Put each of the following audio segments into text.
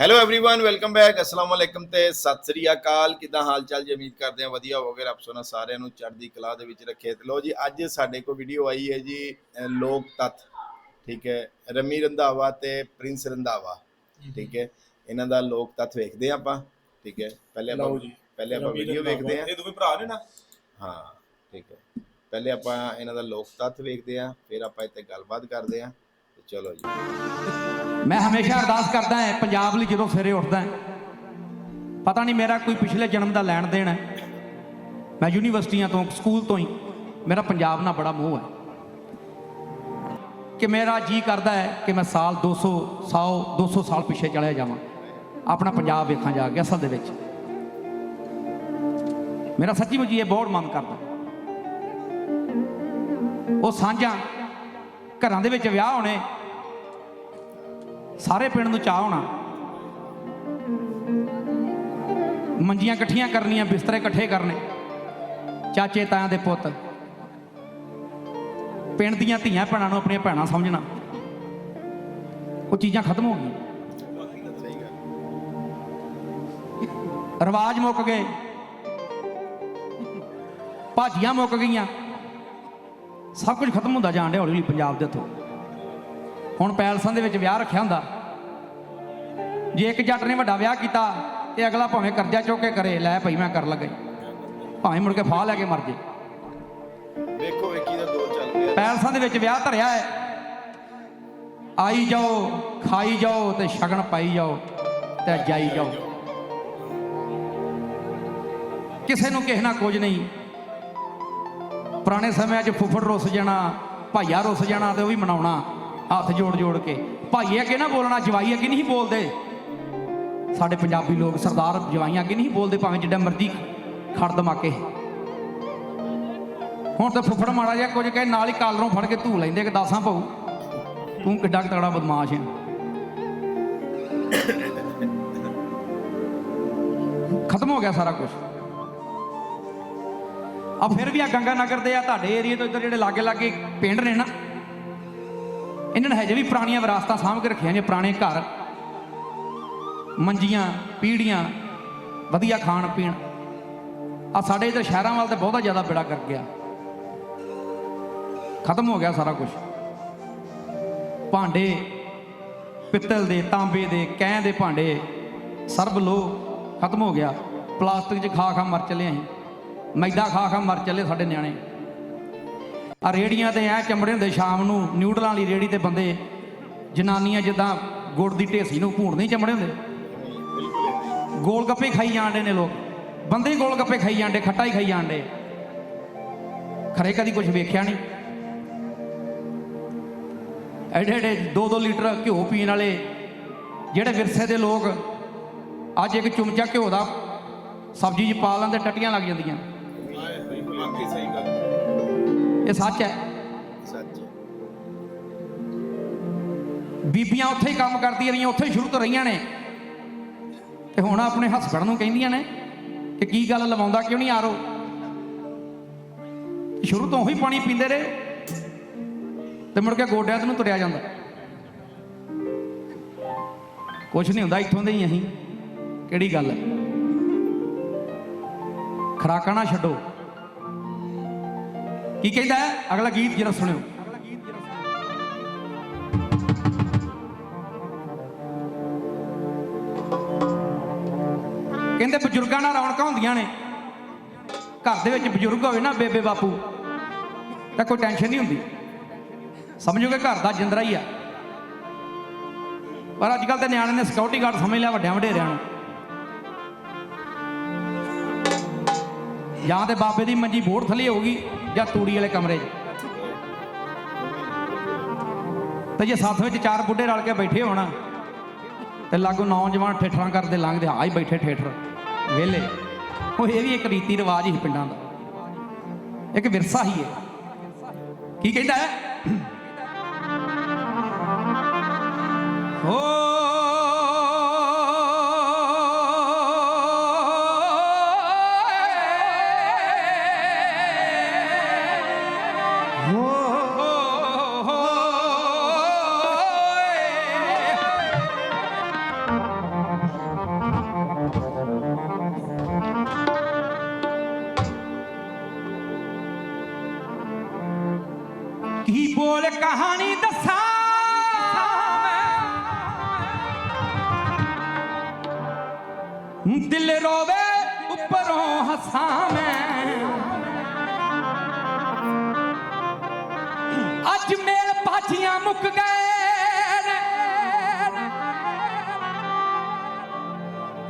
Hello everyone welcome back ਅਸਲਾਮ ਵਾਲੇਕਮ ਤੇ ਸਤਿ ਸ੍ਰੀ ਅਕਾਲ ਕਿਦਾਂ ਹਾਲ ਚਾਲ ਜੀ ਉਮੀਦ ਕਰਦੇ ਆ ਵਧੀਆ ਹੋਵੇਗਾ ਰੱਬ ਸੋਨਾ ਸਾਰਿਆਂ ਨੂੰ ਚੜ੍ਹਦੀ ਕਲਾ ਦੇ ਵਿੱਚ ਰੱਖੇ ਤੇ ਲੋ ਜੀ ਅੱਜ ਸਾਡੇ ਕੋਲ ਵੀਡੀਓ ਆਈ ਹੈ ਜੀ ਅਹ ਲੋਕ ਤੱਤ ਠੀਕ ਹੈ ਰਮੀ ਰੰਧਾਵਾ ਤੇ ਪ੍ਰਿੰਸ ਰੰਧਾਵਾ ਠੀਕ ਹੈ ਇਹਨਾਂ ਦਾ ਲੋਕ ਤੱਤ ਵੇਖਦੇ ਆ ਆਪਾਂ ਠੀਕ ਹੈ ਪਹਿਲੇ ਆਪਾਂ ਲਓ ਜੀ। ਪਹਿਲੇ ਆਪਾਂ ਵੀਡੀਓ ਵੇਖਦੇ ਆ ਇਹ ਦੋਵੇਂ ਭਰਾ ਨੇ ਨਾ ਹਾਂ ਠੀਕ ਹੈ ਪਹਿਲੇ ਆਪਾਂ ਇਹਨਾਂ ਦਾ ਲੋਕ ਤੱਤ ਵੇਖਦੇ ਆ ਫਿਰ ਆਪਾਂ ਇੱਥੇ ਗੱਲਬਾਤ ਕਰਦੇ ਆ ਤੇ ਚਲੋ ਜੀ ਮੈਂ ਹਮੇਸ਼ਾ ਅਰਦਾਸ ਕਰਦਾ ਹਾਂ, ਪੰਜਾਬ ਲਈ ਜਦੋਂ ਸਵੇਰੇ ਉੱਠਦਾ ਪਤਾ ਨਹੀਂ ਮੇਰਾ ਕੋਈ ਪਿਛਲੇ ਜਨਮ ਦਾ ਲੈਣ ਦੇਣ ਹੈ। ਮੈਂ ਯੂਨੀਵਰਸਿਟੀਆਂ ਤੋਂ, ਸਕੂਲ ਤੋਂ ਹੀ, ਮੇਰਾ ਪੰਜਾਬ ਨਾਲ ਬੜਾ ਮੋਹ ਹੈ। ਕਿ ਮੇਰਾ ਜੀ ਕਰਦਾ ਹੈ ਕਿ ਮੈਂ ਸਾਲ 200 100 200 ਸਾਲ ਪਿੱਛੇ ਚਲਿਆ ਜਾਵਾਂ। ਆਪਣਾ ਪੰਜਾਬ ਵੇਖਾਂ ਜਾ ਕੇ ਅਸਲ ਦੇ ਵਿੱਚ। ਮੇਰਾ ਸੱਚੀ ਮੁੱਚੀ ਇਹ ਬਹੁਤ ਮਨ ਕਰਦਾ। ਉਹ ਸਾਂਝਾਂ ਘਰਾਂ ਦੇ ਵਿੱਚ ਵਿਆਹ ਹੋਣੇ ਸਾਰੇ ਪਿੰਡ ਨੂੰ ਚਾਹ ਹੋਣਾ। ਮੰਜੀਆਂ ਇਕੱਠੀਆਂ ਕਰਨੀਆਂ, ਬਿਸਤਰੇ ਇਕੱਠੇ ਕਰਨੇ। ਚਾਚੇ ਤਾਇਆਂ ਦੇ ਪੁੱਤ। ਪਿੰਡ ਦੀਆਂ ਧੀਆਂ ਭੈਣਾਂ ਨੂੰ ਆਪਣੀਆਂ ਭੈਣਾਂ ਸਮਝਣਾ। ਉਹ ਚੀਜ਼ਾਂ ਖਤਮ ਹੋ ਗਈਆਂ। ਸਹੀ ਰਿਵਾਜ ਮੁੱਕ ਗਏ। ਭਾਜੀਆਂ ਮੁੱਕ ਗਈਆਂ। ਸਭ ਕੁਝ ਖਤਮ ਹੁੰਦਾ ਜਾਣ ਡਿਆ ਹੌਲੀ ਹੌਲੀ ਪੰਜਾਬ ਦੇ ਤੋਂ ਹੁਣ ਪੈਲਸਾਂ ਦੇ ਵਿੱਚ ਵਿਆਹ ਰੱਖਿਆ ਹੁੰਦਾ। ਜੇ ਇੱਕ ਜੱਟ ਨੇ ਵੱਡਾ ਵਿਆਹ ਕੀਤਾ ਤੇ ਅਗਲਾ ਭਾਵੇਂ ਕਰਜ਼ਾ ਚੁੱਕ ਕੇ ਕਰੇ ਲੈ ਭਾਈ ਮੈਂ ਕਰ ਲੱਗਾ। ਭਾਵੇਂ ਮੁੜ ਕੇ ਫਾਹ ਲੈ ਕੇ ਮਰ ਜੇ। ਵੇਖੋ ਵੇਖੀ ਦਾ ਦੌਰ ਚੱਲ ਰਿਹਾ। ਪੈਲਸਾਂ ਦੇ ਵਿੱਚ ਵਿਆਹ ਧਰਿਆ ਹੈ। ਆਈ ਜਾਓ ਖਾਈ ਜਾਓ ਤੇ ਸ਼ਗਨ ਪਾਈ ਜਾਓ ਤੇ ਜਾਈ ਜਾਓ। ਕਿਸੇ ਨੂੰ ਕਿਸੇ ਨਾਲ ਕੁਝ ਨਹੀਂ। ਪੁਰਾਣੇ ਸਮਿਆਂ 'ਚ ਫੁੱਫੜ ਰੁੱਸ ਜਾਣਾ ਭਾਈਆ ਰੁੱਸ ਜਾਣਾ ਤੇ ਉਹ ਵੀ ਮਨਾਉਣਾ। ਹੱਥ ਜੋੜ ਜੋੜ ਕੇ। ਭਾਈ ਅੱਗੇ ਨਾ ਬੋਲਣਾ, ਜਵਾਈ ਅੱਗੇ ਨਹੀਂ ਬੋਲਦੇ। ਸਾਡੇ ਪੰਜਾਬੀ ਲੋਕ ਸਰਦਾਰ ਜਵਾਈਆਂ ਅੱਗੇ ਨਹੀਂ ਬੋਲਦੇ, ਭਾਵੇਂ ਜਿੱਡਾ ਮਰਜ਼ੀ ਖੜ ਦਮਾਕੇ ਹੁਣ ਤਾਂ ਫੁੱਫੜ ਮਾੜਾ ਜਿਹਾ ਕੁਝ ਕਹੇ, ਨਾਲ ਹੀ ਕਾਲਰੋਂ ਫੜ ਕੇ ਧੂ ਲੈਂਦੇ ਕਿ ਦਾਸਾਂ ਪਾਉ ਤੂੰ ਕਿੱਡਾ ਕੁ ਤਗੜਾ ਬਦਮਾਸ਼ ਹੈ ਖਤਮ ਹੋ ਗਿਆ ਸਾਰਾ ਕੁਝ। ਆ ਫਿਰ ਵੀ ਆ ਗੰਗਾ ਨਗਰ ਦੇ ਆ, ਤੁਹਾਡੇ ਏਰੀਏ ਤੋਂ ਇੱਧਰ ਜਿਹੜੇ ਲਾਗੇ ਲਾਗੇ ਪਿੰਡ ਨੇ ਨਾ ਇਹਨਾਂ ਨੇ ਹਜੇ ਵੀ ਪੁਰਾਣੀਆਂ ਵਿਰਾਸਤਾਂ ਸਾਂਭ ਕੇ ਰੱਖੀਆਂ ਨੇ, ਪੁਰਾਣੇ ਘਰ। ਮੰਜੀਆਂ, ਪੀੜੀਆਂ, ਵਧੀਆ ਖਾਣ ਪੀਣ। ਆ ਸਾਡੇ ਇੱਧਰ ਸ਼ਹਿਰਾਂ ਵੱਲ ਤੇ ਬਹੁਤਾ ਜ਼ਿਆਦਾ ਬੇੜਾ ਕਰ ਗਿਆ। ਖਤਮ ਹੋ ਗਿਆ ਸਾਰਾ ਕੁਝ ਭਾਂਡੇ, ਪਿੱਤਲ ਦੇ, ਤਾਂਬੇ ਦੇ ਕੈਂ ਦੇ ਭਾਂਡੇ, ਸਰਬ ਲੋ ਖਤਮ ਹੋ ਗਿਆ। ਪਲਾਸਟਿਕ 'ਚ ਖਾ ਖਾ ਮਰ ਚੱਲੇ ਅਸੀਂ। ਮੈਦਾ ਖਾ ਖਾ ਮਰ ਚੱਲੇ ਸਾਡੇ ਨਿਆਣੇ। ਆ ਰੇੜੀਆਂ ਤੇ ਐ ਚਮੜੇ ਹੁੰਦੇ ਸ਼ਾਮ ਨੂੰ ਨਿਊਡਲਾਂ ਵਾਲੀ ਰੇੜੀ ਤੇ ਬੰਦੇ, ਜਨਾਨੀਆਂ ਜਿੱਦਾਂ ਗੁੜ ਦੀ ਢੇਸੀ ਨੂੰ ਭੂਣਦੇ ਹੀ ਚਮੜੇ ਹੁੰਦੇ। ਗੋਲ ਗੱਪੇ ਖਾਈ ਜਾਂਦੇ ਨੇ ਲੋਕ। ਬੰਦੇ ਹੀ ਗੋਲ ਗੱਪੇ ਖਾਈ ਜਾਂਦੇ ਖੱਟਾ ਹੀ ਖਾਈ ਜਾਂਦੇ ਖਰੇ ਕਦੀ ਕੁਝ ਵੇਖਿਆ ਨਹੀਂ। ਐਡੇ ਐਡੇ 2-2 ਲੀਟਰ ਘਿਓ ਪੀਣ ਵਾਲੇ ਜਿਹੜੇ ਵਿਰਸੇ ਦੇ ਲੋਕ ਅੱਜ ਇੱਕ ਚੁੰਮਚਾ ਘਿਓ ਦਾ ਸਬਜ਼ੀ 'ਚ ਪਾ ਲੈਂਦੇ, ਟੱਟੀਆਂ ਲੱਗ ਜਾਂਦੀਆਂ। ਸਹੀ ਗੱਲ। ਇਹ ਸੱਚ ਹੈ। ਸੱਚ। ਬੀਬੀਆਂ ਉੱਥੇ ਹੀ ਕੰਮ ਕਰਦੀਆਂ ਰਹੀਆਂ ਉੱਥੇ ਹੀ ਸ਼ੁਰੂ ਤੋਂ ਰਹੀਆਂ ਨੇ। ਤੇ ਹੁਣ ਆਪਣੇ ਹਸਬੰਡ ਨੂੰ ਕਹਿੰਦੀਆਂ ਨੇ ਕਿ ਕੀ ਗੱਲ ਲਵਾਉਂਦਾ ਕਿਉਂ ਨਹੀਂ ਆਰੋ ਸ਼ੁਰੂ ਤੋਂ ਉਹੀ ਪਾਣੀ ਪੀਂਦੇ ਰਹੇ। ਤੇ ਮੁੜ ਕੇ ਗੋਡਿਆਂ ਤੋਂ ਤੁਰਿਆ ਜਾਂਦਾ। ਕੁਝ ਨਹੀਂ ਹੁੰਦਾ ਇੱਥੋਂ ਦੇ ਹੀ ਅਸੀਂ। ਕਿਹੜੀ ਗੱਲ ਹੈ? ਖਰਾਕਾਂ ਨਾ ਛੱਡੋ। ਕੀ ਕਹਿੰਦਾ ਅਗਲਾ ਗੀਤ ਜਰਾ ਸੁਣਿਓ। ਕਹਿੰਦੇ ਬਜ਼ੁਰਗਾਂ ਨਾਲ ਰੌਣਕਾਂ ਹੁੰਦੀਆਂ ਨੇ। ਘਰ ਦੇ ਵਿੱਚ ਬਜ਼ੁਰਗ ਹੋਵੇ ਨਾ ਬੇਬੇ ਬਾਪੂ, ਤਾਂ ਕੋਈ ਟੈਨਸ਼ਨ ਨਹੀਂ ਹੁੰਦੀ। ਸਮਝੋ ਕਿ ਘਰ ਦਾ ਜਿੰਦਰਾ ਹੀ ਆ। ਪਰ ਅੱਜ ਕੱਲ ਤੇ ਨਿਆਣੇ ਨੇ ਸਿਕਿਉਰਿਟੀ ਗਾਰਡ ਸਮਝ ਲਿਆ ਵੱਡਿਆਂ ਵਡੇਰਿਆਂ ਨੂੰ। ਜਾਂ ਤੇ ਬਾਬੇ ਦੀ ਮੰਜੀ ਬੋੜ ਥੱਲੇ ਹੋਊਗੀ। ਜਾਂ ਤੂੜੀ ਵਾਲੇ ਕਮਰੇ 'ਚ। ਤੇ ਜੇ ਸਾਥ ਵਿੱਚ ਚਾਰ ਬੁੱਢੇ ਰਲ ਕੇ ਬੈਠੇ ਹੋਣਾ, ਤੇ ਲਾਗੂ ਨੌਜਵਾਨ ਠੇਠਰਾਂ ਕਰਦੇ ਲੰਘਦੇ ਆ ਹੀ ਬੈਠੇ ਠੇਠਰ ਵਿਹਲੇ। ਉਹ ਇਹ ਵੀ ਇੱਕ ਰੀਤੀ ਰਿਵਾਜ ਹੀ ਪਿੰਡਾਂ ਦਾ। ਇੱਕ ਵਿਰਸਾ ਹੀ ਹੈ। ਕੀ ਕਹਿੰਦਾ ਹੈ? ਹੋ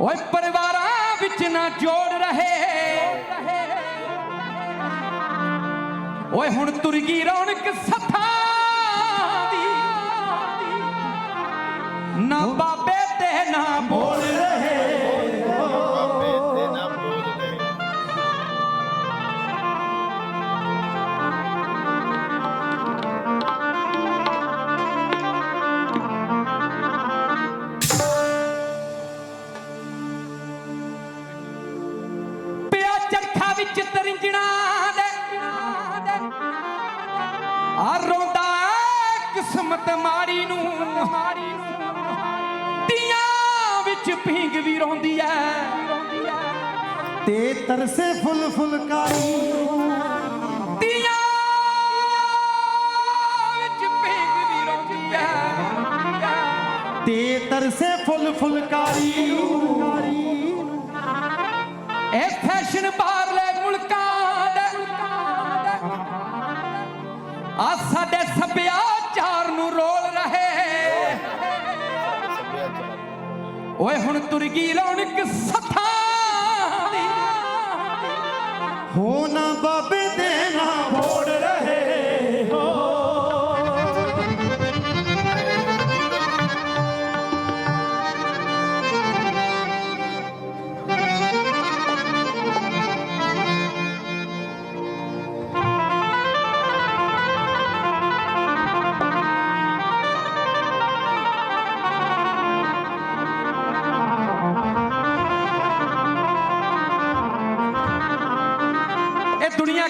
ਓਏ ਪਰਿਵਾਰਾਂ ਵਿੱਚ ਨਾ ਜੋੜ ਰਹੇ। ਓਏ ਹੁਣ ਤੁਰ ਗਈ ਰੌਣਕ ਸੱਥਾਂ ਦੀ। ਨਾ ਬਾਬੇ ਤੇ ਨਾ ਬੋਲ ਚਰਖਾ ਵਿੱਚ ਤਰਿੰਜਣਾ ਦੇ। ਆ ਰੋਂਦਾ ਕਿਸਮਤ ਮਾੜੀ ਨੂੰ। ਤੀਆਂ ਵਿੱਚ ਭਿੰਗ ਵੀ ਰੋਂਦੀ ਐ ਤੇ ਤਰਸੇ ਫੁੱਲ ਫੁਲਕਾਰੀ। ਤੀਆਂ ਵਿੱਚ ਭਿੰਗ ਵੀ ਰੋਂਦੀ ਐ ਤੇ ਤਰਸੇ ਫੁੱਲ ਫੁਲਕਾਰੀ। ਇਹ ਫੈਸ਼ਨ ਬਾਹਰਲੇ ਮੁਲਕਾਂ ਦੇ। ਆ ਸਾਡੇ ਸੱਭਿਆਚਾਰ ਨੂੰ ਰੋਲ ਰਹੇ। ਸੱਭਿਆਚਾਰ ਓਏ ਹੁਣ ਤੁਰ ਗਈ ਰੌਣਕ ਸੱਥਾਂ ਦੀ। ਹੋ ਨਾ ਬਾਬੇ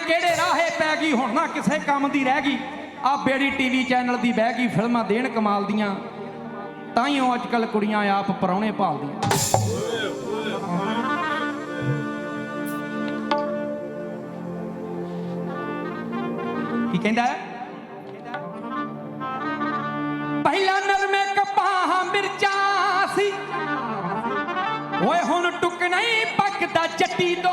ਕਿਹੜੇ ਰਾਹੇ ਪੈ ਗਈ? ਹੁਣ ਨਾ ਕਿਸੇ ਕੰਮ ਦੀ ਰਹਿ ਗਈ। ਆ ਬੇੜੀ ਟੀਵੀ ਚੈਨਲ ਦੀ ਬਹਿ ਗਈ, ਫਿਲਮਾਂ ਦੇਣ ਕਮਾਲ ਦੀਆਂ। ਤਾਈਓ ਅੱਜ ਕੱਲ ਕੁੜੀਆਂ ਆਪ ਪਰੌਣੇ ਭਾਲਦੀਆਂ। ਕੀ ਕਹਿੰਦਾ? ਹੈ ਪਹਿਲਾਂ ਨਰਮੇ ਕਪਾਹ ਮਿਰਚਾਂ ਸੀ। ਓਏ ਹੁਣ ਟੁੱਕ ਨਹੀਂ ਪੱਕਦਾ ਚੱਟੀ ਤੋਂ।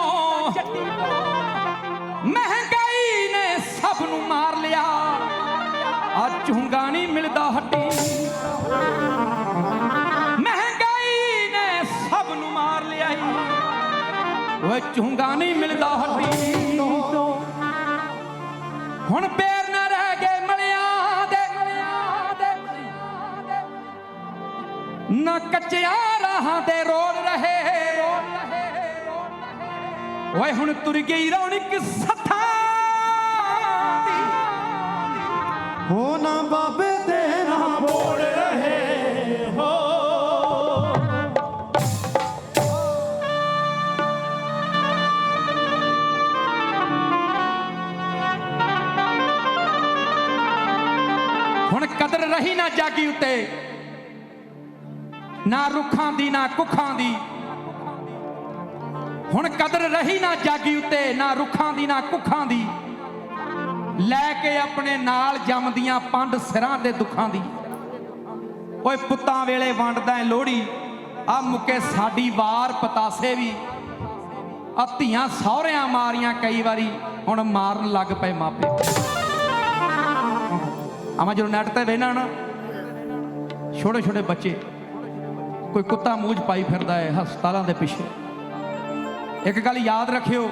ਝੁੰਗਾ ਨਹੀਂ ਮਿਲਦਾ ਹੱਟੀ। ਮਹਿੰਗਾਈ ਨੇ ਸਭ ਨੂੰ ਮਾਰ ਲਿਆ ਈ। ਓਏ ਝੁੰਗਾ ਨਹੀਂ ਮਿਲਦਾ ਹੱਟੀ। ਹੁਣ ਪੈਰ ਨਾ ਰਹਿ ਗਏ ਮਲਿਆਂ ਦੇ। ਨਾ ਕੱਚਿਆਂ ਰਾਹਾਂ ਤੇ ਰੋਲ ਰਹੇ। ਓਏ ਹੁਣ ਤੁਰ ਗਈ ਰੌਣਕ ਸੱਥਾਂ ਹੋ ਨਾ ਬਾਬੇ ਦੇ ਨਾ ਰਹੇ ਹੋ। ਹੁਣ ਕਦਰ ਰਹੀ ਨਾ ਜਾਗੀ ਉਤੇ। ਨਾ ਰੁੱਖਾਂ ਦੀ, ਨਾ ਕੁੱਖਾਂ ਦੀ। ਹੁਣ ਕਦਰ ਰਹੀ ਨਾ ਜਾਗੀ ਉੱਤੇ, ਨਾ ਰੁੱਖਾਂ ਦੀ, ਨਾ ਕੁੱਖਾਂ ਦੀ। ਲੈ ਕੇ ਆਪਣੇ ਨਾਲ ਜੰਮਦੀਆਂ ਪੰਡ ਸਿਰਾਂ ਦੇ ਦੁੱਖਾਂ ਦੀ। ਓਏ ਪੁੱਤਾਂ ਵੇਲੇ ਵੰਡਦਾ ਏ ਲੋਹੜੀ, ਆ ਮੁੱਕੇ ਸਾਡੀ ਵਾਰ ਪਤਾਸੇ ਵੀ। ਆ ਧੀਆਂ ਸਹੁਰਿਆਂ ਮਾਰੀਆਂ ਕਈ ਵਾਰੀ, ਹੁਣ ਮਾਰਨ ਲੱਗ ਪਏ ਮਾਪੇ। ਆਵਾਂ ਜਦੋਂ ਨੈਟ ਤੇ ਵੇਖਣਾ ਨਾ, ਛੋਟੇ ਛੋਟੇ ਬੱਚੇ, ਕੋਈ ਕੁੱਤਾ ਮੂੰਹ ਪਾਈ ਫਿਰਦਾ ਹੈ ਹਸਪਤਾਲਾਂ ਦੇ ਪਿੱਛੇ। ਇੱਕ ਗੱਲ ਯਾਦ ਰੱਖਿਓ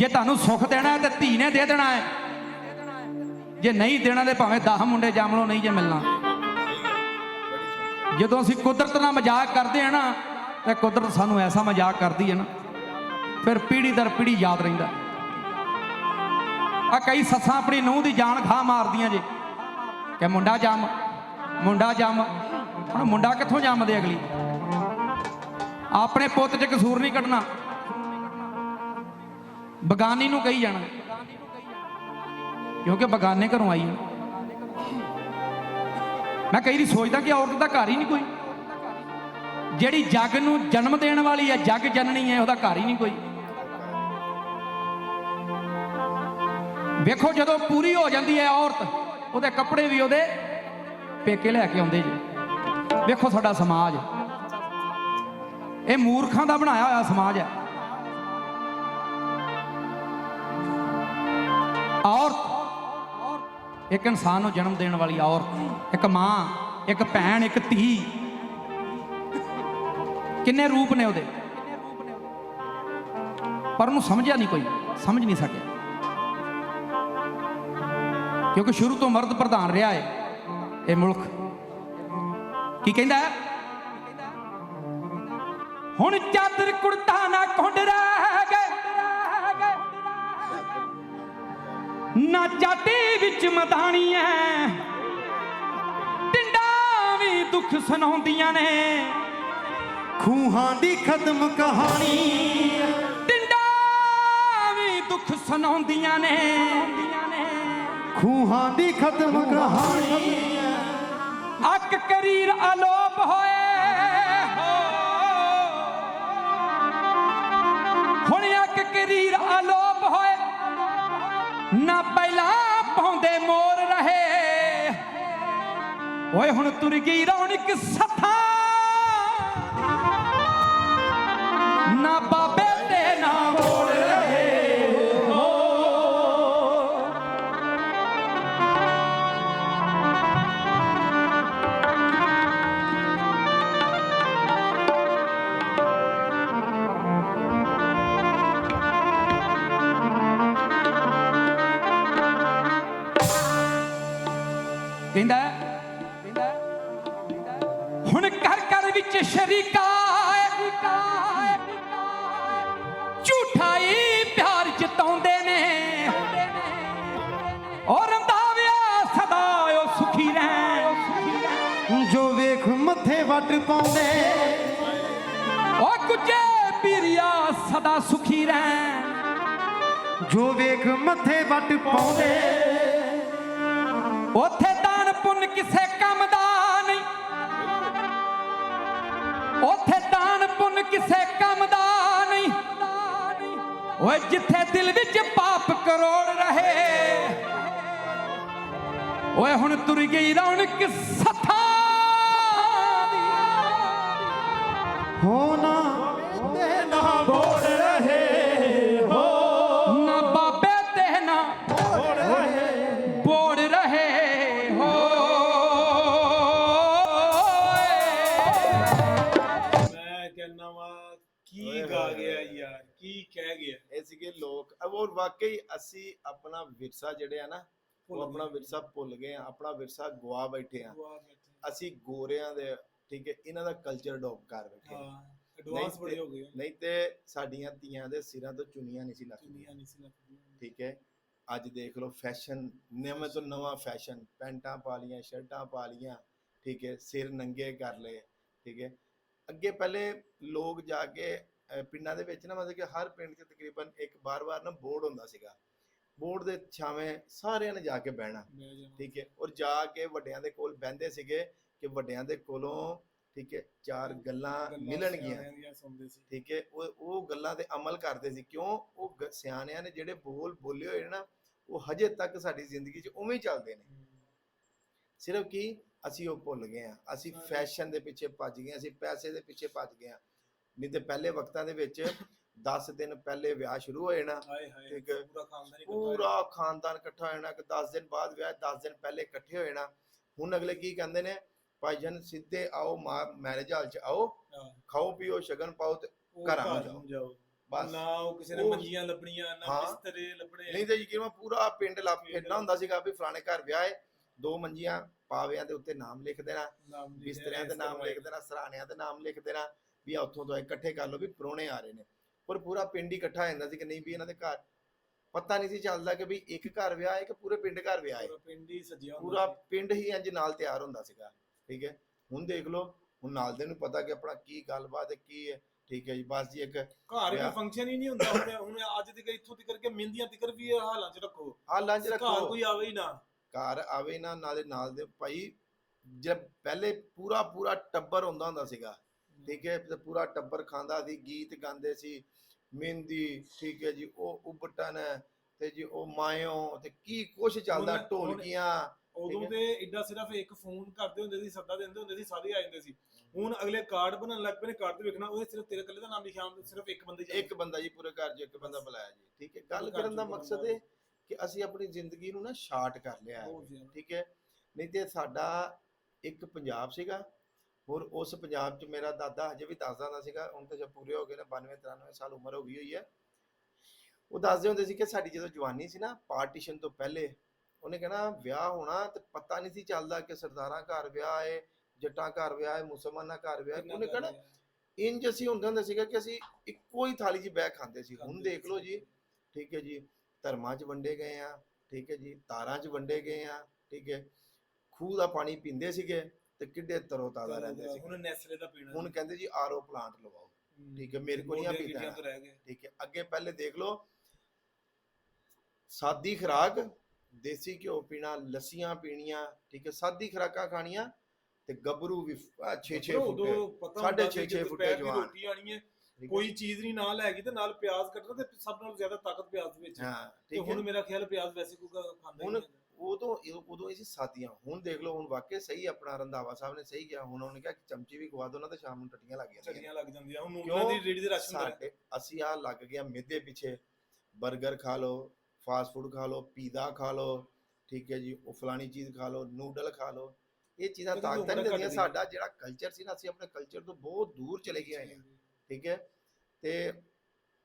ਜੇ ਤੁਹਾਨੂੰ ਸੁੱਖ ਦੇਣਾ ਹੈ ਤੇ ਧੀ ਨੇ ਦੇ ਦੇਣਾ ਹੈ। ਜੇ ਨਹੀਂ ਦੇਣਾ ਤੇ ਭਾਵੇਂ 10 ਮੁੰਡੇ ਜੰਮ ਲਓ ਨਹੀਂ ਜੇ ਮਿਲਣਾ। ਜਦੋਂ ਅਸੀਂ ਕੁਦਰਤ ਨਾਲ ਮਜ਼ਾਕ ਕਰਦੇ ਆ ਨਾ, ਤੇ ਕੁਦਰਤ ਸਾਨੂੰ ਐਸਾ ਮਜ਼ਾਕ ਕਰਦੀ ਹੈ ਨਾ, ਫਿਰ ਪੀੜੀ ਦਰ ਪੀੜੀ ਯਾਦ ਰਹਿੰਦਾ। ਆ ਕਈ ਸੱਸਾਂ ਆਪਣੀ ਨੂੰਹ ਦੀ ਜਾਨ ਖਾ ਮਾਰਦੀਆਂ ਜੇ। ਕਿ ਮੁੰਡਾ ਜੰਮ ਮੁੰਡਾ ਜੰਮ। ਹੁਣ ਮੁੰਡਾ ਕਿੱਥੋਂ ਜੰਮਦੇ ਅਗਲੀ? ਆਪਣੇ ਪੁੱਤ 'ਚ ਕਸੂਰ ਨਹੀਂ ਕੱਢਣਾ। ਬਗਾਨੀ ਨੂੰ ਕਹੀ ਜਾਣਾ। ਕਿਉਂਕਿ ਬਗਾਨੇ ਘਰੋਂ ਆਈ ਹੈ ਮੈਂ ਕਈ ਦੀ ਸੋਚਦਾ ਕਿ ਔਰਤ ਦਾ ਘਰ ਹੀ ਨਹੀਂ ਕੋਈ। ਜਿਹੜੀ ਜੱਗ ਨੂੰ ਜਨਮ ਦੇਣ ਵਾਲੀ ਹੈ ਜੱਗ ਜਨਣੀ ਹੈ ਉਹਦਾ ਘਰ ਹੀ ਨਹੀਂ ਕੋਈ। ਵੇਖੋ ਜਦੋਂ ਪੂਰੀ ਹੋ ਜਾਂਦੀ ਹੈ ਔਰਤ, ਉਹਦੇ ਕੱਪੜੇ ਵੀ ਉਹਦੇ ਪੇਕੇ ਲੈ ਕੇ ਆਉਂਦੇ ਜੀ। ਵੇਖੋ ਸਾਡਾ ਸਮਾਜ। ਇਹ ਮੂਰਖਾਂ ਦਾ ਬਣਾਇਆ ਹੋਇਆ ਸਮਾਜ ਹੈ। ਔਰਤ। ਇੱਕ ਇਨਸਾਨ ਨੂੰ ਜਨਮ ਦੇਣ ਵਾਲੀ ਔਰਤ। ਇੱਕ ਮਾਂ, ਇੱਕ ਭੈਣ, ਇੱਕ ਧੀ। ਕਿੰਨੇ ਰੂਪ ਨੇ ਉਹਦੇ? ਪਰ ਉਹਨੂੰ ਸਮਝਿਆ ਨਹੀਂ ਕੋਈ, ਸਮਝ ਨਹੀਂ ਸਕਿਆ। ਕਿਉਂਕਿ ਸ਼ੁਰੂ ਤੋਂ ਮਰਦ ਪ੍ਰਧਾਨ ਰਿਹਾ ਹੈ ਇਹ ਮੁਲਕ। ਕੀ ਕਹਿੰਦਾ? ਹੁਣ ਚਾਦਰ ਕੁੜਤਾ ਨਾ ਕੁੰਡ ਨਾ ਚਾਟੀ ਵਿੱਚ ਮਦਾਣੀ ਐ। ਟਿੰਡਾਂ ਵੀ ਦੁੱਖ ਸੁਣਾਉਂਦੀਆਂ ਨੇ। ਖੂਹਾਂ ਦੀ ਖਤਮ ਕਹਾਣੀ। ਟਿੰਡਾਂ ਵੀ ਦੁੱਖ ਸੁਣਾਉਂਦੀਆਂ ਨੇ। ਖੂਹਾਂ ਦੀ ਖਤਮ ਕਹਾਣੀ। ਅੱਕ ਕਰੀਰ ਅਲੋਪ ਓਏ ਹੁਣ ਤੁਰ ਗਈ ਰੌਣਕ ਸਥਾ ਪਾਉਂਦੇ। ਉਹ ਗੁੱਜੇ ਪੀਰੀਆ ਸਦਾ ਸੁਖੀ ਰਹਿ ਜੋ ਵੇਖ ਮੱਥੇ ਵੱਟ ਪਾਉਂਦੇ। ਉਥੇ ਦਾਨ ਪੁੰਨ ਕਿਸੇ ਕੰਮ ਦਾ ਨਹੀਂ। ਉਥੇ ਦਾਨ ਪੁੰਨ ਕਿਸੇ ਕੰਮ ਦਾ ਨਹੀਂ। ਓਏ ਜਿੱਥੇ ਦਿਲ ਵਿੱਚ ਪਾਪ ਕਰੋੜ ਰਹੇ। ਓਏ ਹੁਣ ਤੁਰ ਗਈ ਰੌਣਕ ਸਥਾ ਹੋਣਾ। ਤੇ ਨਾ ਬੋੜ ਰਹੇ ਹੋ। ਨਾ ਬਾਬੇ ਤੇ ਨਾ ਬੋੜ ਰਹੇ ਬੋੜ ਰਹੇ ਹੋ। ਮੈਂ ਕਹਿੰਦਾ ਵਾ ਕੀ ਗਾ ਗਿਆ ਯਾਰ ਕੀ ਕਹਿ ਗਿਆ? ਇਹ ਸੀਗੇ ਲੋਕ। ਔਰ ਵਾਕਈ ਅਸੀਂ ਆਪਣਾ ਵਿਰਸਾ ਜਿਹੜੇ ਆ ਨਾ ਉਹ ਭੁੱਲ ਆਪਣਾ ਗਏ। ਵਿਰਸਾ ਭੁੱਲ ਗਏ ਆ ਆਪਣਾ ਵਿਰਸਾ ਗਵਾ ਬੈਠੇ ਆ। ਅਸੀਂ ਗੋਰਿਆਂ ਦੇ ਠੀਕ ਹੈ ਇਹਨਾਂ ਦਾ ਕਲਚਰ ਅਡਾਪਟ ਕਰ ਬੈਠੇ ਹਾਂ ਐਡਵਾਂਸ ਬੜੇ ਹੋ ਗਏ ਨਹੀਂ ਤੇ ਸਾਡੀਆਂ ਧੀਆਂ ਦੇ ਸਿਰਾਂ ਤੋਂ ਚੁੰਨੀਆਂ ਨਹੀਂ ਸੀ ਲੱਗਦੀਆਂ। ਨਹੀਂ ਸੀ ਲੱਗਦੀ ਠੀਕ ਹੈ ਅੱਜ ਦੇਖ ਲਓ ਫੈਸ਼ਨ ਨਵੇਂ ਤੋਂ ਨਵਾਂ ਫੈਸ਼ਨ ਪੈਂਟਾਂ ਪਾ ਲੀਆਂ ਸ਼ਰਟਾਂ ਪਾ ਲੀਆਂ ਠੀਕ ਹੈ ਸਿਰ ਨੰਗੇ ਕਰ ਲਏ ਠੀਕ ਹੈ। ਅੱਗੇ ਪਹਿਲੇ ਲੋਕ ਜਾ ਕੇ ਪਿੰਡਾਂ ਦੇ ਵਿੱਚ ਨਾ ਮਤਲਬ ਕਿ ਹਰ ਪਿੰਡ 'ਚ ਤਕਰੀਬਨ ਇੱਕ ਬਾਰ-ਬਾਰ ਨਾ ਬੋਰਡ ਹੁੰਦਾ ਸੀਗਾ। ਬੋਰਡ ਦੇ ਛਾਵੇਂ ਸਾਰਿਆਂ ਨੇ ਜਾ ਕੇ ਬਹਿਣਾ। ਠੀਕ ਹੈ ਔਰ ਜਾ ਕੇ ਵੱਡਿਆਂ ਦੇ ਕੋਲ ਬਹਿੰਦੇ ਸੀਗੇ ਕਿ ਵੱਡਿਆਂ ਦੇ ਕੋਲੋਂ ਠੀਕ ਹੈ ਚਾਰ ਗੱਲਾਂ ਮਿਲਣਗੀਆਂ। ਦੀਆਂ ਸੁਣਦੇ ਸੀ। ਠੀਕ ਹੈ ਉਹ ਉਹ ਗੱਲਾਂ ਤੇ ਅਮਲ ਕਰਦੇ ਸੀ। ਕਿਉਂ? ਉਹ ਗ- ਸਿਆਣਿਆਂ ਨੇ ਜਿਹੜੇ ਬੋਲ ਬੋਲੇ ਹੋਏ ਨੇ ਨਾ ਉਹ ਹਜੇ ਤੱਕ ਸਾਡੀ ਜ਼ਿੰਦਗੀ 'ਚ ਉਵੇਂ ਹੀ ਚੱਲਦੇ ਨੇ। ਸਿਰਫ ਕੀ? ਅਸੀਂ ਉਹ ਭੁੱਲ ਗਏ ਆ ਅਸੀਂ। ਫੈਸ਼ਨ ਦੇ ਪਿੱਛੇ ਭੱਜ ਗਏ ਹਾਂ, ਅਸੀਂ ਪੈਸੇ ਦੇ ਪਿੱਛੇ ਭੱਜ ਗਏ ਆ ਨਹੀਂ ਤੇ ਪਹਿਲੇ ਵਕਤਾਂ ਦੇ ਵਿੱਚ 10 ਦਿਨ ਪਹਿਲੇ ਵਿਆਹ ਸ਼ੁਰੂ ਹੋ ਜਾਣਾ ਹਾਏ ਹਾਏ ਠੀਕ ਹੈ। ਪੂਰਾ ਖਾਨਦਾਨ ਹੀ ਪੂਰਾ ਖਾਨਦਾਨ ਇਕੱਠਾ ਹੋ ਜਾਣਾ ਕਿ 10 ਦਿਨ ਬਾਅਦ ਵਿਆਹ 10 ਦਿਨ ਪਹਿਲੇ ਇਕੱਠੇ ਹੋ ਜਾਣਾ ਹੁਣ ਅਗਲੇ ਕੀ ਕਹਿੰਦੇ ਨੇ? ਭਾਈਜਨ ਸਿੱਧੇ ਆਓ ਮੈਰਿਜ ਹਾਲ 'ਚ ਆਓ। ਖਾਓ ਪੀਓ ਸ਼ਗਨ ਪਾਓ ਤੇ ਘਰਾਂ ਨੂੰ ਜਾਓ। ਬਸ ਨਾ ਉਹ ਕਿਸੇ ਨੇ ਮੰਜੀਆਂ ਲੱਭਣੀਆਂ ਨਾ। ਬਿਸਤਰੇ ਲੱਭਣੇ ਨਹੀਂ ਤੇ ਯਕੀਨ ਮੈਂ ਪੂਰਾ ਪਿੰਡ ਲੱਭ ਫਿਰਨਾ ਹੁੰਦਾ ਸੀਗਾ ਵੀ ਫਲਾਣੇ ਘਰ ਵਿਆਹ ਹੈ ਦੋ ਮੰਜੀਆਂ ਪਾਵਿਆਂ ਦੇ ਉੱਤੇ ਨਾਮ ਲਿਖ ਦੇਣਾ ਬਿਸਤਰਿਆਂ ਦੇ ਨਾਮ ਲਿਖ ਦੇਣਾ ਸਰਾਣਿਆਂ ਦੇ ਨਾਮ ਲਿਖ ਦੇਣਾ ਵੀ ਉੱਥੋਂ ਤੋਂ ਇਕੱਠੇ ਕਰ ਲਓ ਵੀ ਪ੍ਰਾਹੁਣੇ ਆ ਰਹੇ ਨੇ ਪਰ ਪੂਰਾ ਪਿੰਡ ਹੀ ਇਕੱਠਾ ਹੋ ਜਾਂਦਾ ਸੀ ਕਿ ਨਹੀਂ ਵੀ ਇਹਨਾਂ ਦੇ ਘਰ ਪਤਾ ਨਹੀਂ ਸੀ ਚੱਲਦਾ ਕਿ ਵੀ ਇੱਕ ਘਰ ਵਿਆਹ ਹੈ ਕਿ ਪੂਰੇ ਪਿੰਡ ਘਰ ਵਿਆਹ ਹੈ ਪੂਰਾ ਪਿੰਡ ਹੀ ਸਜਿਆ ਹੁੰਦਾ ਪੂਰਾ। ਪਿੰਡ ਹੀ ਇੰਜ ਨਾਲ ਤਿਆਰ ਹੁੰਦਾ ਸੀਗਾ ਠੀਕ ਹੈ? ਹੁਣ ਦੇਖ ਲਓ ਹੁਣ ਨਾਲ ਦੇ ਨੂੰ ਪਤਾ ਕਿ ਆਪਣਾ ਕੀ ਗੱਲਬਾਤ ਹੈ ਕੀ ਹੈ ਠੀਕ ਹੈ ਜੀ ਬਸ ਜੀ ਇੱਕ ਘਰ। ਕੋਈ ਫੰਕਸ਼ਨ ਹੀ ਨਹੀਂ ਹੁੰਦਾ ਹੁਣ ਹੁਣ ਅੱਜ ਤੱਕ ਇੱਥੋਂ ਤੱਕ ਕਰਕੇ ਮਹਿੰਦੀਆਂ ਤੱਕ ਵੀ ਹਾਲਾਂ 'ਚ ਰੱਖੋ। ਲੰਜ ਘਰ ਰੱਖੋ। ਕੋਈ ਆਵੇ ਹੀ ਨਾ। ਘਰ ਆਵੇ ਨਾ ਨਾਲੇ ਨਾਲ ਦੇ ਭਾਈ ਜਦ ਪਹਿਲੇ ਪੂਰਾ ਪੂਰਾ ਟੱਬਰ ਹੁੰਦਾ ਹੁੰਦਾ ਸੀਗਾ ਠੀਕ ਹੈ ਤੇ ਪੂਰਾ ਟੱਬਰ ਖਾਂਦਾ ਸੀ ਗੀਤ ਗਾਉਂਦੇ ਸੀ ਮਹਿੰਦੀ ਠੀਕ ਹੈ ਜੀ ਉਹ ਉਬਟਨ ਤੇ ਜੀ ਉਹ ਮਾਇਓ ਤੇ ਕੀ ਕੁਛ ਚੱਲਦਾ ਢੋਲਕੀਆਂ ਉਦੋਂ ਤੇ ਐਡਾ ਸਿਰਫ ਇੱਕ ਫੋਨ ਕਰਦੇ ਹੁੰਦੇ ਸੀ ਸੱਦਾ ਦਿੰਦੇ ਹੁੰਦੇ ਸੀ ਸਾਰੇ ਆ ਜਾਂਦੇ ਸੀ ਹੁਣ ਅਗਲੇ ਕਾਰਡ ਬਣਨ ਲੱਗ ਪਏ ਨੇ ਕਾਰਡ ਤੇ ਵੇਖਣਾ ਉਹਦੇ ਸਿਰਫ ਤੇਰੇ ਇਕੱਲੇ ਦਾ ਨਾਮ ਲਿਖਿਆ ਹੁੰਦਾ ਸਿਰਫ ਇੱਕ ਬੰਦੇ ਜਾਣਦਾ। ਇੱਕ ਬੰਦਾ ਜੀ ਪੂਰੇ ਘਰ 'ਚ ਇੱਕ ਬੰਦਾ ਬੁਲਾਇਆ ਜੀ ਠੀਕ ਹੈ ਗੱਲ ਕਰਨ ਦਾ ਮਕਸਦ ਬੰਦਾ। ਹੈ ਕਿ ਅਸੀਂ ਆਪਣੀ ਜ਼ਿੰਦਗੀ ਨੂੰ ਨਾ ਸ਼ਾਰਟ ਕਰ ਲਿਆ ਹੈ। ਠੀਕ ਹੈ ਨਹੀਂ ਤੇ ਸਾਡਾ ਇੱਕ ਪੰਜਾਬ ਸੀਗਾ ਹੋਰ ਉਸ ਪੰਜਾਬ 'ਚ ਮੇਰਾ ਦਾਦਾ ਹਜੇ ਵੀ ਦੱਸਦਾ ਹੁੰਦਾ ਸੀਗਾ ਹੁਣ ਤਾਂ ਜਦ ਪੂਰੇ ਹੋ ਗਏ ਨੇ 92 93 ਸਾਲ ਉਮਰ ਹੋ ਗਈ ਹੋਈ ਹੈ ਉਹ ਦੱਸਦੇ ਹੁੰਦੇ ਸੀ ਕਿ ਸਾਡੀ ਜਦੋਂ ਜਵਾਨੀ ਸੀ ਨਾ ਪਾਰਟੀਸ਼ਨ ਤੋਂ ਪਹਿਲੇ ਉਹਨੇ ਕਹਿਣਾ ਵਿਆਹ ਹੋਣਾ ਤੇ ਪਤਾ ਨਹੀਂ ਸੀ ਚੱਲਦਾ ਕਿ ਸਰਦਾਰਾਂ ਘਰ ਵਿਆਹ ਹੈ ਜੱਟਾਂ ਘਰ ਵਿਆਹ ਹੈ ਮੁਸਲਮਾਨਾਂ ਘਰ ਵਿਆਹ ਹੈ ਉਹਨੇ ਕਹਿਣਾ। ਇੰਜ ਅਸੀਂ ਹੁੰਦੇ ਹੁੰਦੇ ਸੀਗਾ ਕਿ ਅਸੀਂ ਇੱਕੋ ਹੀ ਥਾਲੀ 'ਚ ਬਹਿ ਖਾਂਦੇ ਸੀ। ਹੁਣ ਦੇਖ ਲਓ ਜੀ ਠੀਕ ਹੈ ਜੀ ਧਰਮਾਂ 'ਚ ਵੰਡੇ ਗਏ ਆ ਠੀਕ ਹੈ ਜੀ ਤਾਰਾਂ 'ਚ ਵੰਡੇ ਗਏ ਆ ਠੀਕ ਹੈ। ਖੂਹ ਦਾ ਪਾਣੀ ਪੀਂਦੇ ਸੀਗੇ ਤੇ ਕਿੱਡੇ ਤਰੋ ਤਾਜ਼ਾ ਰਹਿੰਦੇ ਸੀ ਹੁਣ ਨੈਸਲੇ ਦਾ ਪੀਣਾ ਹੁਣ ਕਹਿੰਦੇ ਜੀ ਆਰਓ ਪਲਾਂਟ ਲਵਾਓ। ਠੀਕ ਹੈ ਮੇਰੇ ਕੋਲ ਨਹੀਂ ਆ ਪੀਤਾ ਠੀਕ ਹੈ ਅੱਗੇ ਪਹਿਲੇ ਦੇਖ ਲਓ ਸਾਦੀ ਖੁਰਾਕ ਦੇਸੀ ਘਿਓ ਪੀਣਾ ਲੱਸੀਆਂ ਪੀਣੀਆਂ ਠੀਕ ਹੈ ਸਾਦੀ ਖੁਰਾਕਾਂ ਖਾਣੀਆਂ ਤੇ ਗੱਭਰੂ ਵੀ 6-6 ਉਦੋਂ ਫੁੱਟ ਪਤਾ ਸਾਢੇ ਹੁੰਦਾ ਸੀ ਛੇ- ਕਿ ਛੇ ਦੁਪਹਿਰ ਫੁੱਟੇ ਦੀ ਜਵਾਨ। ਰੋਟੀ ਆਣੀ ਹੈ ਠੀਕ ਹੈ? ਕੋਈ ਚੀਜ਼ ਨਹੀਂ ਨਾਲ ਹੈਗੀ ਤੇ ਨਾਲ ਪਿਆਜ਼ ਕੱਟਣਾ ਤੇ ਸਭ ਨਾਲੋਂ ਜ਼ਿਆਦਾ ਤਾਕਤ ਪਿਆਜ਼ ਦੇ ਵਿੱਚ ਹੈ। ਤੇ ਹੁਣ ਮੇਰਾ ਖਿਆਲ ਪਿਆਜ਼ ਵੈਸੇ ਕੋਈ ਖਾਂਦਾ ਹੁਣ। ਉਦੋਂ ਉਦੋਂ ਇਹ ਸੀ ਸਾਦੀਆਂ ਹੁਣ ਦੇਖ ਲਓ ਹੁਣ ਵਾਕਿਆ ਸਹੀ ਆਪਣਾ ਰੰਧਾਵਾ ਸਾਹਿਬ ਨੇ ਸਹੀ ਕਿਹਾ ਹੁਣ ਉਹਨੇ ਕਿਹਾ ਕਿ ਚਮਚੀ ਵੀ ਖਵਾ ਦੋ ਨਾ ਤੇ ਸ਼ਾਮ ਨੂੰ ਟੱਟੀਆਂ ਲੱਗ ਜਾਂਦੀਆਂ ਲੱਗ ਜਾਂਦੀਆਂ ਹੁਣ? ਨੂਡਲਾਂ ਦੀ ਰੇੜੀ ਦੇ ਰਾਸ਼ਨ ਸਾਡੇ ਅਸੀਂ ਆ ਲੱਗ ਗਿਆ ਮਿੱਦੇ ਪਿੱਛੇ 버ਗਰ ਖਾ ਲਓ ਫਾਸਟ ਫੂਡ ਖਾ ਲਓ ਪੀਜ਼ਾ ਖਾ ਲਓ ਠੀਕ ਹੈ ਜੀ ਉਹ ਫਲਾਣੀ ਚੀਜ਼ ਖਾ ਲਓ ਨੂਡਲ ਖਾ ਲਓ ਇਹ ਚੀਜ਼ਾਂ ਤਾਕਤਾਂ ਨਹੀਂ ਦਿੰਦੀਆਂ। ਸਾਡਾ ਜਿਹੜਾ ਕਲਚਰ ਸੀ ਨਾ ਅਸੀਂ ਆਪਣੇ ਕਲਚਰ ਤੋਂ ਬਹੁਤ ਦੂਰ ਚਲੇ ਗਏ ਹਾਂ ਠੀਕ ਹੈ ਤੇ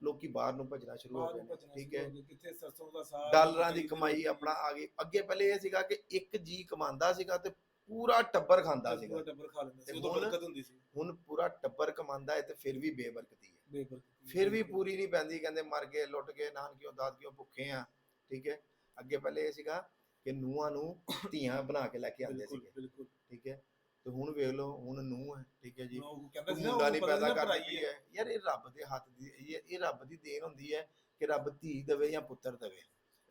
ਲੋਕੀ ਬਾਹਰ ਨੂੰ ਭੱਜਣਾ ਸ਼ੁਰੂ ਹੋ ਗਏ ਠੀਕ ਹੈ। ਕਿੱਥੇ ਸਰਸੋਂ ਦਾ ਸਾਗ ਡਾਲਰਾਂ ਦੀ ਕਮਾਈ ਆਪਣਾ ਆ ਗਈ ਅੱਗੇ ਪਹਿਲੇ ਇਹ ਸੀਗਾ ਕਿ ਇੱਕ ਜੀ ਕਮਾਉਂਦਾ ਸੀਗਾ ਤੇ ਪੂਰਾ ਟੱਬਰ ਖਾਂਦਾ ਸੀਗਾ। ਪੂਰਾ ਟੱਬਰ ਖਾ ਲੈਂਦਾ ਸੀ। ਤੇ ਉਦੋਂ ਹੁਣ- ਬਰਕਤ ਹੁੰਦੀ ਸੀ। ਹੁਣ ਪੂਰਾ ਟੱਬਰ ਕਮਾਉਂਦਾ ਹੈ ਤੇ ਫਿਰ ਵੀ ਬੇਬਰਕਤੀ ਹੈ। ਬੇਬਰਕਤੀ ਫਿਰ ਵੀ ਪੂਰੀ ਨਹੀਂ ਪੈਂਦੀ ਕਹਿੰਦੇ ਮਰ ਗਏ ਲੁੱਟ ਗਏ ਨਾਨਕਿਓ ਦਾਦਕਿਓ ਭੁੱਖੇ ਆ ਠੀਕ ਹੈ? ਅੱਗੇ ਪਹਿਲੇ ਇਹ ਸੀਗਾ ਕਿ ਨੂੰਹਾਂ ਨੂੰ ਧੀਆਂ ਬਣਾ ਕੇ ਲੈ ਕੇ ਆਉਂਦੇ ਬਿਲਕੁਲ ਸੀਗੇ ਬਿਲਕੁਲ। ਠੀਕ ਹੈ? ਤੇ ਹੁਣ ਵੇਖ ਲਓ ਹੁਣ ਨੂੰਹ ਹੈ ਠੀਕ ਹੈ ਜੀ। ਉਹ ਕਹਿੰਦਾ ਸੀ ਨਾ ਮੁੰਡਾ ਉਹ ਨਹੀਂ ਪੈਦਾ ਕਰ ਭਰਾਈ ਰਹੀ ਹੈ। ਯਾਰ ਇਹ ਰੱਬ ਦੇ ਹੱਥ ਦੀ ਇਹ ਇਹ ਰੱਬ ਦੀ ਦੇਣ ਹੁੰਦੀ ਹੈ ਕਿ ਰੱਬ ਧੀ ਦੇਵੇ ਜਾਂ ਪੁੱਤਰ ਦੇਵੇ।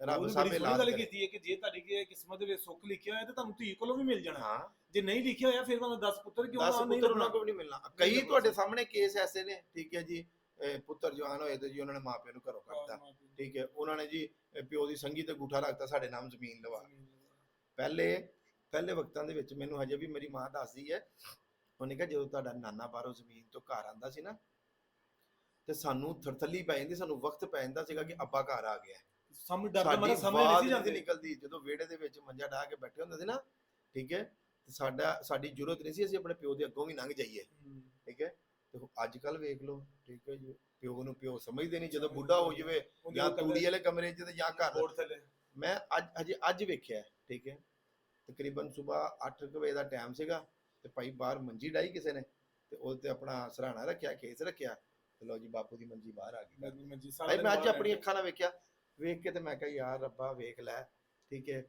ਰੱਬ ਉਹਨੇ ਸਭ ਬੜੀ ਸੋਹਣੀ ਗੱਲ ਕੀਤੀ ਹੈ ਕਿ ਜੇ ਤੁਹਾਡੀ ਕਿ ਕਿਸਮਤ ਦੇ ਵਿੱਚ ਸੁੱਖ ਲਿਖਿਆ ਹੋਇਆ ਤੇ ਤੁਹਾਨੂੰ ਧੀ ਕੋਲੋਂ ਵੀ ਮਿਲ ਜਾਣਾ। ਹਾਂ। ਜੇ ਨਹੀਂ ਲਿਖਿਆ ਹੋਇਆ ਫਿਰ ਭਾਵੇਂ 10 ਪੁੱਤਰ ਕਿਉਂ 10 ਨਾ ਨਹੀਂ ਪੁੱਤਰ ਉਹਨਾਂ ਕੋਲ ਨਹੀਂ ਮਿਲਣਾ। ਕਈ ਤੁਹਾਡੇ ਸਾਹਮਣੇ ਕੇਸ ਐਸੇ ਨੇ ਠੀਕ ਹੈ ਜੀ ਪੁੱਤਰ ਜਵਾਨ ਹੋਏ ਤੇ ਜੀ ਉਹਨਾਂ ਨੇ ਮਾਪਿਆਂ ਨੂੰ ਘਰੋਂ ਕੱਢਤਾ। ਠੀਕ ਹੈ ਉਹਨਾਂ ਨੇ ਜੀ ਪਿਓ ਦੀ ਸੰਗੀ ਤੇ ਗੂਠਾ ਰੱਖਤਾ ਸਾਡੇ ਨਾਮ ਜ਼ਮੀਨ ਲਵਾ। ਪਹਿਲੇ ਪਹਿਲੇ ਵਕਤਾਂ ਦੇ ਵਿੱਚ ਮੈਨੂੰ ਹਜੇ ਵੀ ਮੇਰੀ ਮਾਂ ਦੱਸਦੀ ਹੈ ਉਹਨੇ ਕਿਹਾ ਜਦੋਂ ਤੁਹਾਡਾ ਨਾਨਾ ਬਾਹਰੋਂ ਜ਼ਮੀਨ ਤੋਂ ਘਰ ਆਂਦਾ ਸੀ ਨਾ ਤੇ ਸਾਨੂੰ ਥਰਥੱਲੀ ਪੈ ਜਾਂਦੀ ਸਾਨੂੰ ਵਕਤ ਪੈ ਜਾਂਦਾ ਸੀਗਾ ਕਿ ਅੱਬਾ ਘਰ ਆ ਗਿਆ। ਸਾਹਮਣੇ ਡਰ ਸਾਡੀ ਮਾਰਾ ਸਾਹਮਣੇ ਨਹੀਂ ਸੀ ਜਾਂਦੇ। ਨਿਕਲਦੀ। ਜਦੋਂ ਵਿਹੜੇ ਦੇ ਵਿੱਚ ਮੰਜਾ ਢਾ ਕੇ ਬੈਠੇ ਹੁੰਦੇ ਸੀ ਨਾ ਠੀਕ ਹੈ? ਤੇ ਸਾਡਾ ਸਾਡੀ ਜ਼ਰੂਰਤ ਨਹੀਂ ਸੀ ਅਸੀਂ ਆਪਣੇ ਪਿਓ ਦੇ ਅੱਗੋਂ ਵੀ ਲੰਘ ਜਾਈਏ। ਠੀਕ ਹੈ? ਤੇ ਅੱਜ ਕੱਲ ਵੇਖ ਲਓ ਠੀਕ ਹੈ ਜੀ ਪਿਓ ਨੂੰ ਪਿਓ ਸਮਝਦੇ ਨਹੀਂ ਜਦੋਂ ਬੁੱਢਾ ਹੋ ਜਾਵੇ ਜਾਂ ਤੂੜੀ ਵਾਲੇ ਕਮਰੇ 'ਚ ਤੇ ਜਾਂ ਘਰ। ਥੱਲੇ। ਮੈਂ ਅੱਜ ਹਜੇ ਅੱਜ ਵੇਖਿਆ ਹੈ, ਠੀਕ ਹੈ? ਤਕਰੀਬਨ ਸਵੇਰ 8 ਵਜੇ ਦਾ ਟਾਈਮ ਸੀਗਾ ਤੇ ਭਾਈ ਬਾਹਰ ਮੰਜੀ ਡਾਈ ਕਿਸੇ ਨੇ ਤੇ ਉਹਦੇ ਤੇ ਆਪਣਾ ਸਰਾਣਾ ਰੱਖਿਆ ਖੇਸ ਰੱਖਿਆ ਤੇ ਲਓ ਜੀ ਬਾਪੂ ਦੀ ਮੰਜੀ ਬਾਹਰ ਆ ਗਈ। ਗਰਮੀ ਮੰਜੀ ਸਾਰਾ ਭਾਈ ਦਿਨ ਮੈਂ ਅੱਜ ਬਾਹਰ ਆਪਣੀ ਰਹਿੰਦੇ। ਅੱਖਾਂ ਨਾਲ ਵੇਖਿਆ ਵੇਖ ਕੇ ਤੇ ਮੈਂ ਕਿਹਾ ਯਾਰ ਰੱਬਾ ਵੇਖ ਲੈ। ਠੀਕ ਹੈ।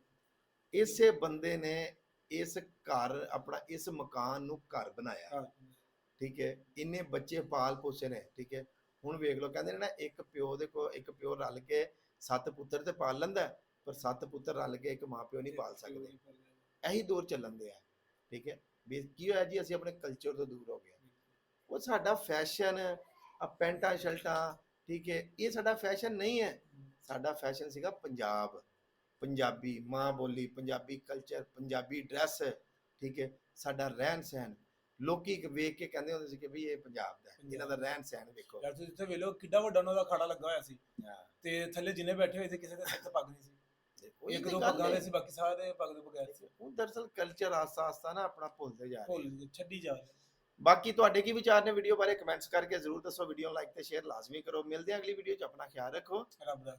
ਇਸੇ ਬੰਦੇ ਨੇ ਇਸ ਘਰ ਆਪਣਾ ਇਸ ਮਕਾਨ ਨੂੰ ਘਰ ਬਣਾਇਆ। ਠੀਕ ਹੈ। ਇੰਨੇ ਬੱਚੇ ਪਾਲ ਪੋਸੇ ਨੇ। ਠੀਕ ਹੈ। ਹੁਣ ਵੇਖ ਲਓ ਕਹਿੰਦੇ ਨੇ ਨਾ ਇੱਕ ਪਿਓ ਦੇ ਕੋ ਇੱਕ ਪਿਓ ਰਲ ਕੇ ਸੱਤ ਪੁੱਤਰ ਤੇ ਪਾਲ ਲੈਂਦਾ ਪਰ ਸੱਤ ਪੁੱਤਰ ਰਲ ਕੇ ਇੱਕ ਮਾਂ ਪਿਓ ਨਹੀਂ ਪਾਲ ਸਕਦੇ। ਇਹੀ ਦੌਰ ਚੱਲਣ ਦੇ ਆ ਠੀਕ ਹੈ। ਵੀ ਕੀ ਹੋਇਆ ਜੀ? ਅਸੀਂ ਆਪਣੇ ਕਲਚਰ ਤੋਂ ਦੂਰ ਹੋ ਗਏ। ਉਹ ਸਾਡਾ ਫੈਸ਼ਨ ਆ ਪੈਂਟਾਂ ਸ਼ਰਟਾਂ ਠੀਕ ਹੈ। ਇਹ ਸਾਡਾ ਫੈਸ਼ਨ ਨਹੀਂ ਹੈ। ਸਾਡਾ ਫੈਸ਼ਨ ਸੀਗਾ ਪੰਜਾਬ। ਪੰਜਾਬੀ ਮਾਂ ਬੋਲੀ ਪੰਜਾਬੀ ਕਲਚਰ ਪੰਜਾਬੀ ਡਰੈਸ ਠੀਕ ਹੈ? ਸਾਡਾ ਰਹਿਣ ਸਹਿਣ। ਲੋਕੀ ਇੱਕ ਵੇਖ ਕੇ ਕਹਿੰਦੇ ਹੁੰਦੇ ਸੀ ਕਿ ਵੀ ਇਹ ਪੰਜਾਬ ਦਾ ਹੈ। ਇਹਨਾਂ ਦਾ ਰਹਿਣ ਸਹਿਣ ਵੇਖੋ। ਯਾਰ ਤੁਸੀਂ ਇੱਥੇ ਵੇਲੋ ਕਿੱਡਾ ਵੱਡਾ ਉਹਨਾਂ ਦਾ ਖਾੜਾ ਲੱਗਾ ਹੋਇਆ ਸੀ। ਤੇ ਥੱਲੇ ਜਿੰਨੇ ਬੈਠੇ ਹੋਏ ਸੀ ਕਿਸੇ ਦੇ ਸਿਰ ਪੱਗ ਨਹੀਂ ਸੀ। ਇੱਕ ਦੋ ਪੱਗਾਂ। ਵਾਲੇ ਸੀ ਬਾਕੀ ਸਾਰੇ ਪੱਗ ਦੇ ਬਗੈਰ ਸੀ। ਉਹ ਦਰਅਸਲ ਕਲਚਰ ਆਸਤਾ ਆਸਤਾ ਨਾ ਆਪਣਾ ਭੁੱਲਦੇ ਜਾ ਰਹੇ ਭੁੱਲ ਛੱਡੀ ਜਾ ਰਹੇ ਬਾਕੀ ਤੁਹਾਡੇ ਕੀ ਵਿਚਾਰ ਨੇ ਵੀਡੀਓ ਬਾਰੇ? ਕਮੈਂਟਸ ਕਰਕੇ ਜ਼ਰੂਰ ਦੱਸੋ। ਵੀਡੀਓ ਨੂੰ ਲਾਈਕ ਤੇ ਸ਼ੇਅਰ ਲਾਜ਼ਮੀ ਕਰੋ। ਮਿਲਦੇ ਹਾਂ ਅਗਲੀ ਵੀਡੀਓ 'ਚ। ਆਪਣਾ ਖਿਆਲ ਰੱਖੋ। ਰੱਬ ਦਾ